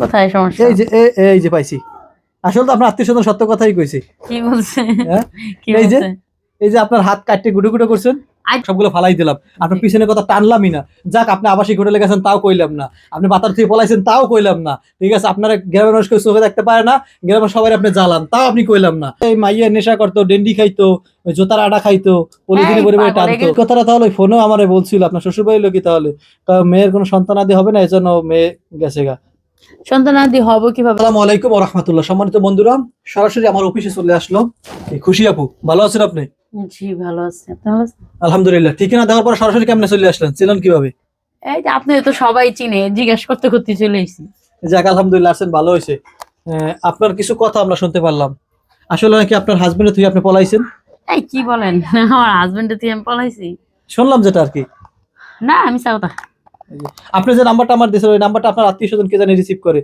কোথায় সমস্যা? এই যে এই যে পাইছি। আসলে তো আপনার আত্মীয় স্বজন সত্য কথাই কইছি। কি বলছে? হ্যাঁ? এই যে এই যে আপনার হাত কাটতে গুটো গুটো করছেন সবগুলো ফালাই দিলাম। আপনার পিছনে কথা টানলামই না। যাক আপনি আবাসিক হোটেলে গেছেন তাও কইলাম না। আপনি বাতার থেকে পলাইছেন তাও কইলাম না। ঠিক আছে আপনারা গ্রামের মানুষ কেউ চোখে দেখতে পারে না গ্রামের সবাই আপনি জ্বালান তাও আপনি কইলাম না। এই মাইয়া নেশা করতো ডেন্ডি খাইতো জোতার আটা খাইতো পলিথিনে টানতো। কথাটা তাহলে ফোনেও আমার বলছিল আপনার শ্বশুর বাড়ির লোকই তাহলে। মেয়ের কোনো সন্তান আদি হবে না এই জন্য মেয়ে গেছে গা। সন্তানাদি হব কীভাবে? আসসালামু আলাইকুম রহমতুল্লাহ। সম্মানিত বন্ধুরা সরাসরি আমার অফিসে চলে আসলো খুশি আপু? ভালো আছেন আপনি? জি ভালো আছে। আপনি ভালো আছেন? আলহামদুলিল্লাহ। ঠিকানা দেওয়ার পর সরাসরি কেমনে চলে আসলেন? ছিলেন কীভাবে? এই যে আপনি তো সবাই চিনে জিজ্ঞেস করতে করতে চলে এসেছি। যাক আলহামদুলিল্লাহ আসছেন ভালো হয়েছে। আপনার কিছু কথা আমরা শুনতে পারলাম। আসলে নাকি আপনার হাজবেন্ডের তুই আপনি পলাইছেন? এই কি বলেন? আমার হাজবেন্ডে তুই আমি পলাইছি। শুনলাম যেটা আর কি। না আমি চাওতা আপনি যে নাম্বারটা আমার দিয়েছেন ওই নাম্বারটা আপনার আত্মীয় স্বজন কে জানি রিসিভ করে?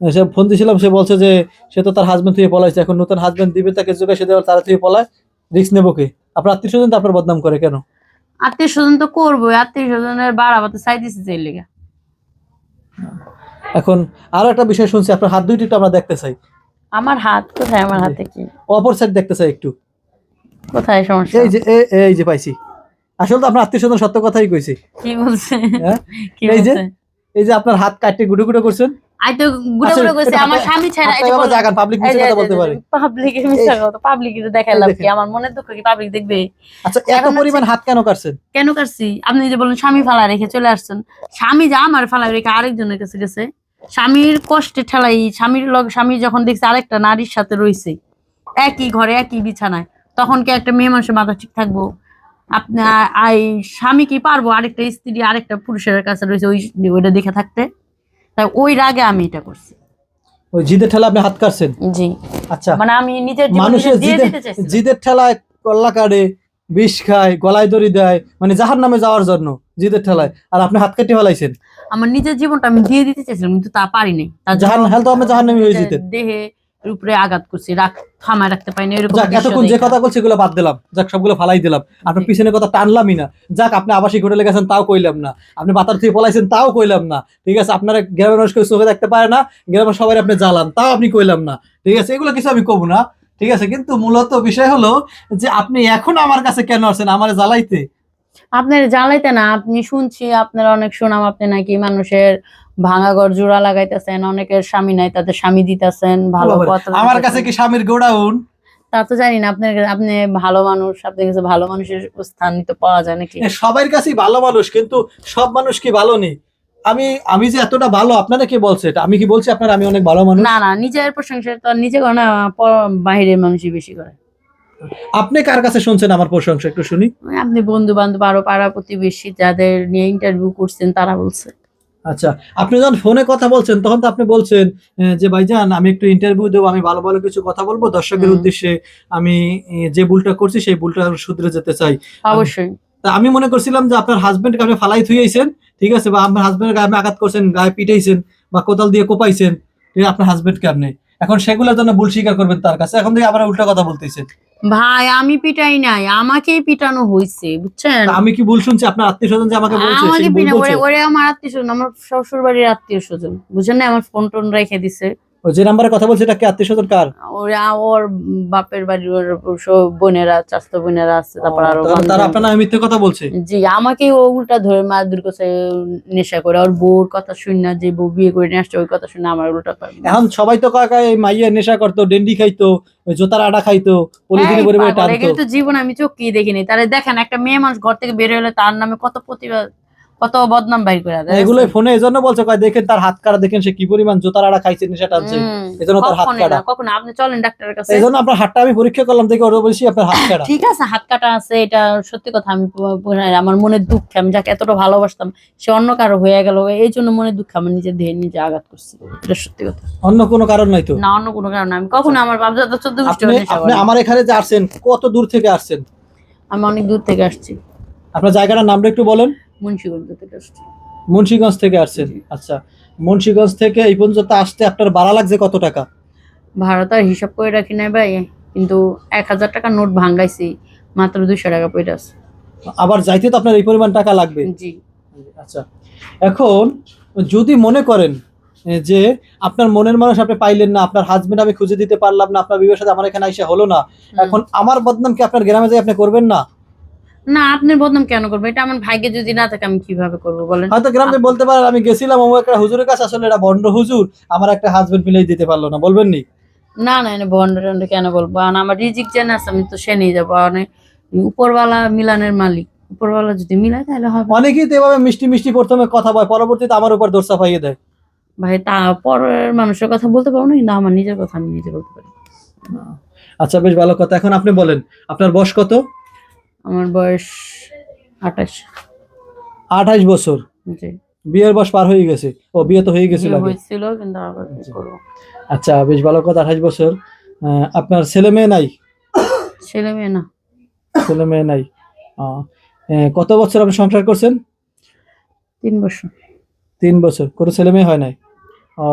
সে ফোন দিয়েছিলাম সে বলছে যে সে তো তার হাজবেন্ড থেকে পলাইছে এখন নতুন হাজবেন্ড দিবে তাকে যোগায় সে দেওয়ার তারা থেকে পলায় রিস্ক নেব কে? আপনার আত্মীয় স্বজন তো আপনার বদনাম করে কেন? আত্মীয় স্বজন তো করব আত্মীয় স্বজনের বাড়াবাতে চাই দিছি চাই লেগে। এখন আরও একটা বিষয় শুনছি আপনার হাত দুইটি একটু আমরা দেখতে চাই। আমার হাত কোথায়? আমার হাতে কি? অপর সাইড দেখতে চাই একটু। কোথায় সমস্যা? এই যে এই যে পাইছি। আসলে তো আপনার আত্মীয় স্বজন সত্য কথাই কইছি। কি বলছে? হ্যাঁ? এই যে এই যে আপনার হাত কাটতে গুটো গুটো করছেন? আই তো গুড়ে গুড়ে কইছে আমার স্বামী ছাড়া জাগান পাবলিক মিছে কথা বলতে পারে। পাবলিকের মিথ্যা কথা পাবলিক দেখাইলাম কি আমার মনে দুঃখ কি পাবলিক দেখবে? আচ্ছা এত পরিমাণ হাত কেন কাটছেন? কেন কাটছি? আপনি যে বলেন স্বামী ফালা রেখে চলে আসছেন। স্বামী যা আমার ফালা রেখে আরেকজনের কাছে গেছে। স্বামীর কষ্টে ঠেলাই স্বামীর লগ স্বামী যখন দেখছে আরেকটা নারীর সাথে রয়েছে একই ঘরে একই বিছানায় তখন কি একটা মেয়ে মানুষের মাথা ঠিক থাকব? আপনার স্বামী কি পারব? আরেকটা স্ত্রী আরেকটা পুরুষের কাছে রয়েছে ওই ওইটা দেখে থাকতে। তাই ওই রাগে আমি এটা করছি। ওই জিদের ঠেলা আপনি হাত কাটছেন? জি। আচ্ছা। মানে আমি নিজের মানুষের জিদের ঠেলায় কল্লা কাটে বিষ খায় গলায় দড়ি দেয় মানে জাহার নামে যাওয়ার জন্য জিদের ঠেলায়। আর আপনি হাত কেটে ফেলাইছেন। আমার নিজের জীবনটা আমি দিয়ে দিতে চাইছিলাম কিন্তু তা পারিনি। জাহান হেল তো আপনি জাহান্নামী হয়ে নিজের যেতেন। দেহে উপরে আঘাত করছি রাখ থামায় রাখতে পারিনি এরকম এতক্ষণ যে কথা বলছি এগুলো বাদ দিলাম। যাক সবগুলো ফালাই দিলাম। আপনার পিছনে কথা টানলামই না। যাক আপনি আবাসিক হোটেলে গেছেন তাও কইলাম না। আপনি বাতার থেকে পলাইছেন তাও কইলাম না। ঠিক আছে আপনারা গ্রামের মানুষ কেউ চোখে দেখতে পারে না গ্রামের সবাই আপনি জ্বালান তাও আপনি কইলাম না। ঠিক আছে এগুলো কিছু আমি কব না। ঠিক আছে কিন্তু মূলত বিষয় হলো যে আপনি এখন আমার কাছে কেন আসছেন আমার জ্বালাইতে? আপনার জ্বালাইতে না আপনি শুনছি আপনার অনেক সুনাম আপনি নাকি মানুষের ভাঙা ঘর জোড়া লাগাইতেছেন অনেকের স্বামী নাই তাদের স্বামী দিতেছেন ভালো কথা আমার কাছে কি স্বামীর গোডাউন? তা তো জানি না আপনার আপনি ভালো মানুষ আপনার কাছে ভালো মানুষের স্থান তো পাওয়া যায় নাকি? সবার কাছেই ভালো মানুষ কিন্তু সব মানুষ কি ভালো নেই আমি আমি যে এতটা ভালো আপনারা কি বলছে এটা? আমি কি বলছি আপনার? আমি অনেক ভালো মানুষ? না না নিজের প্রশংসা তো নিজে করে না বাহিরের মানুষই বেশি করে। আপনি কার কাছে শুনছেন আমার প্রশংসা? একটু শুনি। আপনি বন্ধু বান্ধব আরও পাড়া প্রতিবেশী যাদের নিয়ে ইন্টারভিউ করছেন তারা বলছে। আচ্ছা আপনি যখন ফোনে কথা বলছেন তখন তো আপনি বলছেন যে ভাইজান আমি একটু ইন্টারভিউ দেবো আমি ভালো ভালো কিছু কথা বলব। দর্শকের উদ্দেশ্যে আমি যে ভুলটা করছি সেই ভুলটা শুধরে যেতে চাই। অবশ্যই। তা আমি মনে করছিলাম যে আপনার হাজবেন্ডকে আপনি ফালাই থুইয়েছেন ঠিক আছে বা আপনার হাজবেন্ডের গায়ে আঘাত করছেন গায়ে পিটাইছেন বা কোদাল দিয়ে কোপাইছেন আপনার হাজবেন্ডকে আপনি। এখন সেগুলোর জন্য ভুল স্বীকার করবেন তার কাছে। এখন থেকে আবার উল্টা কথা বলতেছেন। ভাই আমি পিটাই নাই আমাকেই পিটানো হয়েছে বুঝছেন? আমি কি ভুল শুনছি? আপনার আত্মীয় স্বজন যে আমাকে বলছে আমাকে পিটানো পিটা ওরে আমার আত্মীয় স্বজন আমার শ্বশুর বাড়ির আত্মীয় স্বজন বুঝছেন না আমার ফোন টোন রেখে দিছে। ও যে নাম্বারে কথা বলছে এটা কি আত্মীয় স্বজন কার? ওরে ওর বাপের বাড়ির ওর সব বোনেরা বোনেরা আছে তারপর আরও তারা- তারা বান্ধবী। আপনার নামে মিথ্যে কথা বলছে? জি আমাকে ও উল্টা ধরে মারধর করছে নেশা করে ওর বউর কথা শুন না যে বউ বিয়ে করে নিয়ে আসছে ওই কথা শুনে আমার উল্টা এখন সবাই তো কাকা এই মাইয়া নেশা করতো ডেন্ডি খাইতো জোতার আটা খাইতো পলিথিনে টানতো। তো জীবন আমি চোখেই দেখিনি। তাহলে দেখেন একটা মেয়ে মানুষ ঘর থেকে বের হলে তার নামে কত প্রতিবাদ কত বদনাম বাইর করে দেয়। এগুলো ফোনে এজন্য বলছে কয় দেখেন তার হাত কাটা দেখেন সে কি পরিমাণ জোতার আটা খাইছে টানছে। হুম, এজন্য তার হাত কাটা। কখনো। আপনি চলেন ডাক্তারের কাছে। এই জন্য আপনার হাতটা আমি পরীক্ষা করলাম দেখে ওরা বলছি আপনার হাত কাটা। ঠিক আছে হাত কাটা আছে এটা সত্যি কথা আমি আমার মনের দুঃখ আমি যাকে এতটা ভালোবাসতাম সে অন্য কারও হয়ে গেল এই জন্য মনে দুঃখ আমি নিজের দেহে নিজে আঘাত করছি এটা সত্যি কথা। অন্য কোনো কারণ নাই তো? না অন্য কোনো কারণে আমি কখনো আমার বাপ দাদা চোদ্দ আপনি আমার এখানে যে আসছেন কত দূর থেকে আসছেন? আমি অনেক দূর থেকে আসছি। আপনার জায়গাটার নামটা একটু বলেন। মুন্সিগঞ্জ থেকে আসছি। মুন্সিগঞ্জ থেকে আসছেন? আচ্ছা মুন্সিগঞ্জ থেকে এই পর্যন্ত আসতে আপনার ভাড়া লাগছে কত টাকা? ভাড়া তো হিসাব করে রাখি নাই ভাই কিন্তু এক হাজার টাকা নোট ভাঙ্গাইছি মাত্র দুশো টাকা পয়টা আছে। আবার যাইতে তো আপনার এই পরিমাণ টাকা লাগবে? জি। আচ্ছা এখন যদি মনে করেন যে আপনার মনের মানুষ আপনি পাইলেন না আপনার হাজবেন্ড আমি খুঁজে দিতে পারলাম না আপনার বিবাহের সাথে আমার এখানে আইসা হলো না এখন আমার বদনাম কি আপনার গ্রামে যাই আপনি করবেন না? না আপনার বদনাম কেন করব? এটা আমার ভাগ্যে যদি না থাকে আমি কীভাবে করব বলেন? হয়তো গ্রামে বলতে পারেন আমি গেছিলাম অমুক একটা হুজুরের কাছে আসলে এটা বন্ড হুজুর আমার একটা হাজবেন্ড মিলাই দিতে পারল না বলবেন নি না না না বন্ড টন্ড কেন বলব? আর আমার রিজিক জেনে আছে আমি তো সে নিয়ে যাব আর উপরওয়ালা মিলানের মালিক উপরওয়ালা যদি মিলায় তাহলে হবে। অনেকেই তো এভাবে মিষ্টি মিষ্টি প্রথমে কথা বয় পরবর্তীতে আমার উপর দোষ চাপাইয়ে দেয়। ভাই তা পরের মানুষের কথা বলতে পারব না কিন্তু আমার নিজের কথা আমি নিজে বলতে পারি। আচ্ছা বেশ ভালো কথা। এখন আপনি বলেন আপনার বয়স কত? আমার বয়স আঠাশ। আঠাইশ বছর? জি। বিয়ের বয়স পার হয়ে গেছে। ও বিয়ে তো হয়ে গেছিল হয়েছিল কিন্তু আবার কি করব। আচ্ছা বেশ ভালো কথা আঠাশ বছর। আপনার ছেলে মেয়ে নাই? ছেলে মেয়ে না। ছেলে মেয়ে নাই। কত বছর আপনি সংসার করছেন? তিন বছর। তিন বছর। কোনো ছেলে মেয়ে হয় নাই? ও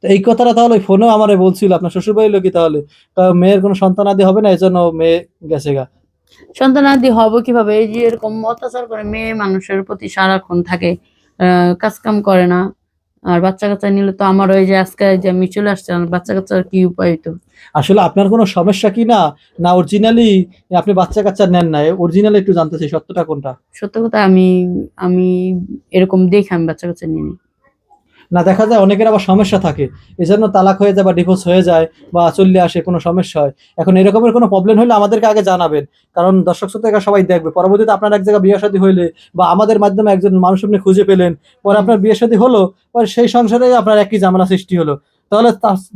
তো এই কথাটা তাহলে ফোনেও আমারে বলছিল আপনার শ্বশুর বাড়ির লোকই তাহলে। তা মেয়ের কোনো সন্তান আদি হবে না? এই জন্য মেয়ে গেছে গা। সন্তানাদি হব কীভাবে? এই যে এরকম অত্যাচার করে মেয়ে মানুষের প্রতি সারাক্ষণ থাকে কাজকাম করে না। আর বাচ্চা কাচ্চা নিলে তো আমার ওই যে আজকে যে আমি চলে আসছি বাচ্চা কাচ্চার কি উপায় হইতো? আসলে আপনার কোনো সমস্যা কি না? না অরিজিনালি আপনি বাচ্চা কাচ্চা নেন না অরিজিনালি একটু জানতে চাই সত্যটা কোনটা? সত্য কথা আমি আমি এরকম দেখে আমি বাচ্চা কাচ্চা নিয়ে নিই না দেখা যায় অনেকের আবার সমস্যা থাকে। এই জন্য তালাক হয়ে যায় বা ডিভোর্স হয়ে যায় বা চললে আসে কোনো সমস্যা হয়। এখন এরকমের কোনো প্রবলেম হলে আমাদেরকে আগে জানাবেন। কারণ দর্শক শ্রোতা সবাই দেখবে। পরবর্তীতে আপনার এক জায়গায় বিয়ে শাদী হইলে বা আমাদের মাধ্যমে একজন মানুষ আপনি খুঁজে পেলেন পরে আপনার বিয়ে শাদী হলো পরে সেই সংসারে আপনার একই ঝামেলা সৃষ্টি হলো। তাহলে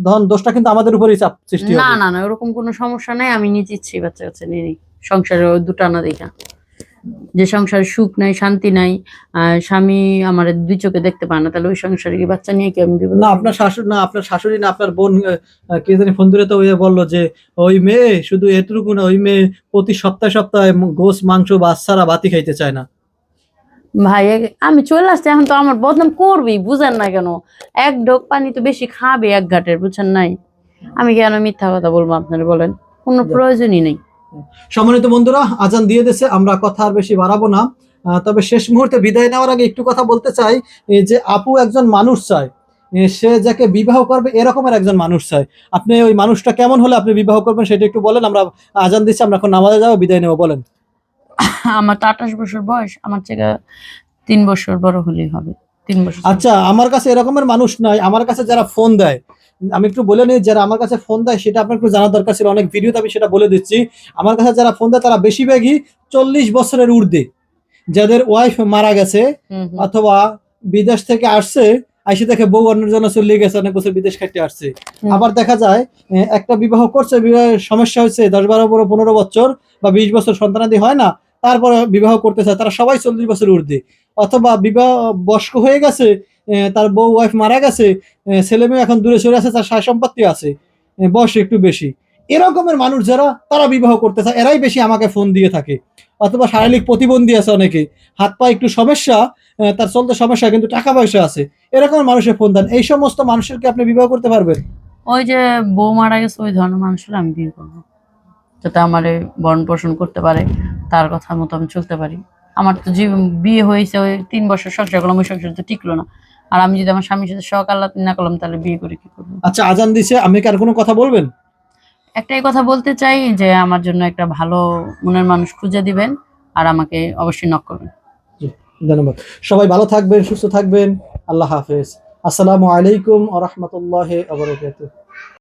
ধন দোষটা কিন্তু আমাদের উপরেই চাপ সৃষ্টি না না না ওরকম কোনো সমস্যা নাই। আমি নিতে ইচ্ছি বাচ্চা কাচ্চা নিয়ে নিই সংসারে ওই দুটা। না দেখা যে সংসারে সুখ নাই শান্তি নাই স্বামী আমার দুই চোখে দেখতে পায় না তাহলে ওই সংসারে কি বাচ্চা নিয়ে কি আমি না আপনার শাশুড়ি না আপনার শাশুড়ি না আপনার বোন কে জানি ফোন ধরে তো ওই বলল যে ওই মেয়ে শুধু এটুকু না ওই মেয়ে প্রতি সপ্তাহে সপ্তাহে গোস মাংস বাচ্চারা বাতি খাইতে চায় না। ভাই আমি চলে আসছি এখন তো আমার বদনাম করবি বুঝেন না কেন? এক ঢোক পানি তো বেশি খাবে এক ঘাটের বুঝছেন নাই? আমি কেন মিথ্যা কথা বলব আপনারা বলেন? কোনো প্রয়োজনই নেই। সম্মানিত বন্ধুরা, আজান দিয়ে দিয়েছে, আমরা কথা আর বেশি বাড়াবো না। তবে শেষ মুহূর্তে বিদায় নেওয়ার আগে একটু কথা বলতে চাই যে আপু একজন মানুষ চায় সে যাকে বিবাহ করবে এরকমের একজন মানুষ চায়। আপনি ওই মানুষটা কেমন হলে আপনি বিবাহ করবেন সেটা একটু বলেন, আমরা আজান দিচ্ছি, আমরা এখন নামাজে যাব, বিদায় নেব, বলেন। আমার তো আঠাশ বছর বয়স, আমার থেকে তিন বছর বড় হলেই হবে। তিন বছর আচ্ছা আমার কাছে এরকমের মানুষ নাই। আমার কাছে যারা ফোন দেয় আমি একটু বলে নিই যারা আমার কাছে ফোন দেয় সেটা আপনার একটু জানার দরকার ছিল। অনেক ভিডিওতে আমি সেটা বলে দিচ্ছি। আমার কাছে যারা ফোন দেয় তারা বেশিরভাগই চল্লিশ বছরের ঊর্ধ্বে। যাদের ওয়াইফ মারা গেছে। অথবা বিদেশ থেকে আসছে আইসে দেখে বউ অন্যের জন্য চলে গেছে অনেক বছর বিদেশ খাইতে আসছে। আবার দেখা যায় একটা বিবাহ করছে বিবাহের সমস্যা হয়েছে দশ বারো বড় পনেরো বছর বা বিশ বছর সন্তানাদি হয় না তারপরে বিবাহ করতে চায়, তারা সবাই চল্লিশ বছর ঊর্ধ্বে। অথবা বিবাহ বয়স্ক হয়ে গেছে তার বউ ওয়াইফ মারা গেছে ছেলে মেয়ে এখন দূরে সরে আছে, তার সায় সম্পত্তি আছে বয়স একটু বেশি। এরকমের মানুষ যারা, তারা বিবাহ করতে চায়, এরাই বেশি আমাকে ফোন দিয়ে থাকে। অথবা শারীরিক প্রতিবন্ধী আছে অনেকে, হাত পা একটু সমস্যা তার চলতে সমস্যা, কিন্তু টাকা পয়সা আছে এরকম মানুষের ফোন দেন। এই সমস্ত মানুষেরকে আপনি বিবাহ করতে পারবেন? ওই যে বউ মারা গেছে, ওই ধরনের মানুষের আমি বিয়ে করব। যাতে আমার বরণ পোষণ করতে পারে। তার কথা মতো আমি চলতে পারি। আমার তো জীবন বিয়ে হয়েছে ওই তিন বছর সংসার করলাম ওই সংসার তো টিকলো না। আর আমি যদি আমার স্বামীর সাথে শখ আল্লাহ না করলাম তাহলে বিয়ে করে কি করব? আচ্ছা আজান দিছে আমি কি আর কোনো কথা বলবেন? একটাই কথা বলতে চাই যে আমার জন্য একটা ভালো মনের মানুষ খুঁজে দিবেন আর আমাকে অবশ্যই নক করবেন। ধন্যবাদ। সবাই ভালো থাকবেন সুস্থ থাকবেন। আল্লাহ হাফেজ। আসসালামু আলাইকুম আ রহমতুল্লাহ আবরকাত